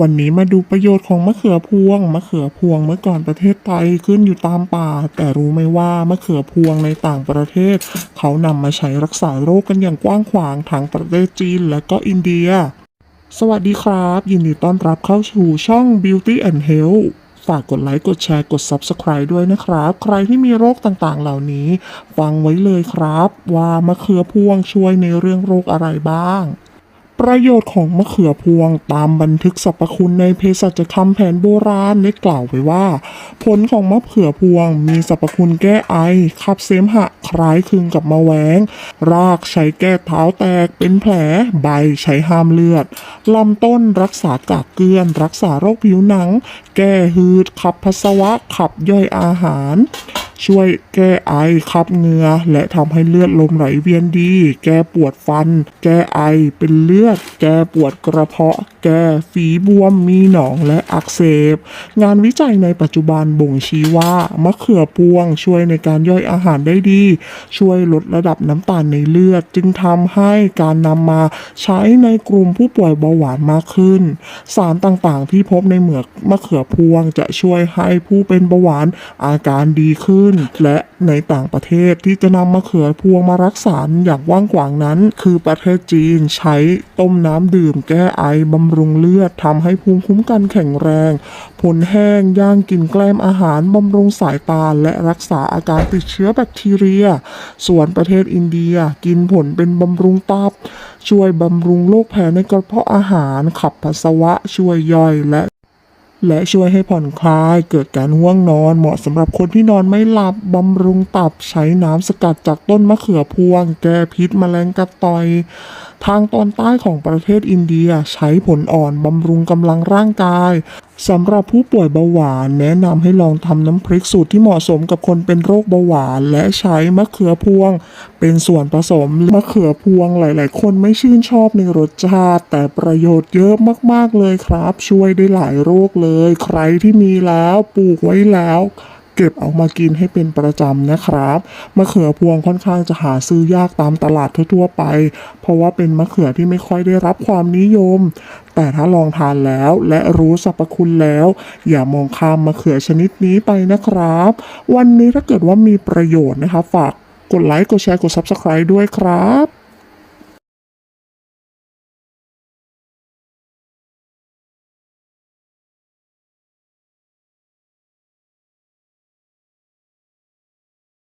วันนี้มาดูประโยชน์ของมะเขือพวง มะเขือพวงเมื่อก่อนประเทศไทยขึ้นอยู่ตามป่า แต่รู้ไหมว่ามะเขือพวงในต่างประเทศ เขานำมาใช้รักษาโรคกันอย่างกว้างขวางทั้งประเทศจีนและก็อินเดีย สวัสดีครับ ยินดีต้อนรับเข้าสู่ช่อง Beauty and Health ฝากกดไลค์ กดแชร์ กด Subscribe ด้วยนะครับ ใครที่มีโรคต่างๆ เหล่านี้ ฟังไว้เลยครับ ว่ามะเขือพวงช่วยในเรื่องโรคอะไรบ้าง ประโยชน์ของมะเขือพวงตามบันทึกสรรพคุณในเภสัชกรรมแผนโบราณได้กล่าวไว้ว่า ผลของมะเขือพวงมีสรรพคุณแก้ไอ ขับเสมหะคล้ายคลึงกับมะแวง รากใช้แก้เท้าแตกเป็นแผล ใบใช้ห้ามเลือด ลำต้นรักษากากเกลือน รักษาโรคผิวหนัง แก้หืดขับปัสสาวะขับย่อยอาหาร ช่วยแก้ไอขับเหงือและทำให้เลือดลมไหลเวียนดี แก้ปวดฟัน แก้ไอเป็นเลือด แก้ปวดกระเพาะ แก้ฝีบวมมีหนองและอักเสบ งานวิจัยในปัจจุบันบ่งชี้ว่ามะเขือพวงช่วยในการย่อยอาหารได้ดี ช่วยลดระดับน้ำตาลในเลือด จึงทำให้การนำมาใช้ในกลุ่มผู้ป่วยเบาหวานมากขึ้น สารต่างๆ ที่พบในเหมือกมะเขือพวงจะช่วยให้ผู้เป็นเบาหวานอาการดีขึ้นและในต่างประเทศที่จะนำมะเขือพวงมารักษาอย่างว่างกวางนั้น คือประเทศจีนใช้ต้มน้ำดื่มแก้ไอบำรุงเลือดทำให้ภูมิคุ้มกันแข็งแรง ผลแห้งย่างกินแกล้มอาหารบำรุงสายตาและรักษาอาการติดเชื้อแบคทีเรีย ส่วนประเทศอินเดียกินผลเป็นบำรุงตับ ช่วยบำรุงโรคแผลในกระเพาะอาหารขับปัสสาวะช่วยย่อยและ และช่วยให้ผ่อนคลายเกิดการง่วงนอนเหมาะสำหรับคนที่นอนไม่หลับบำรุงตับใช้น้ำสกัดจากต้นมะเขือพวง แก้พิษแมลงกัดต่อย ทางตอนใต้ของประเทศอินเดียใช้ผลอ่อนบำรุงกำลังร่างกาย สำหรับผู้ป่วยเบาหวานแนะนำให้ลองทำน้ำพริกสูตรที่เหมาะสมกับคนเป็นโรคเบาหวาน และใช้มะเขือพวง เป็นส่วนผสมมะเขือพวงหลาย ๆ คนไม่ชื่นชอบในรสชาติ แต่ประโยชน์เยอะมาก ๆ เลยครับ ช่วยได้หลายโรคเลย ใครที่มีแล้วปลูกไว้แล้ว เก็บเอามากินให้เป็นประจำนะครับมะเขือพวงค่อนข้างจะหาซื้อยากตามตลาดทั่วๆไป เพราะว่าเป็นมะเขือที่ไม่ค่อยได้รับความนิยม แต่ถ้าลองทานแล้วและรู้สรรพคุณแล้ว อย่ามองข้ามมะเขือชนิดนี้ไปนะครับ วันนี้ถ้าเกิดว่ามีประโยชน์นะครับฝากกดไลค์กดแชร์กด Subscribe ด้วยครับ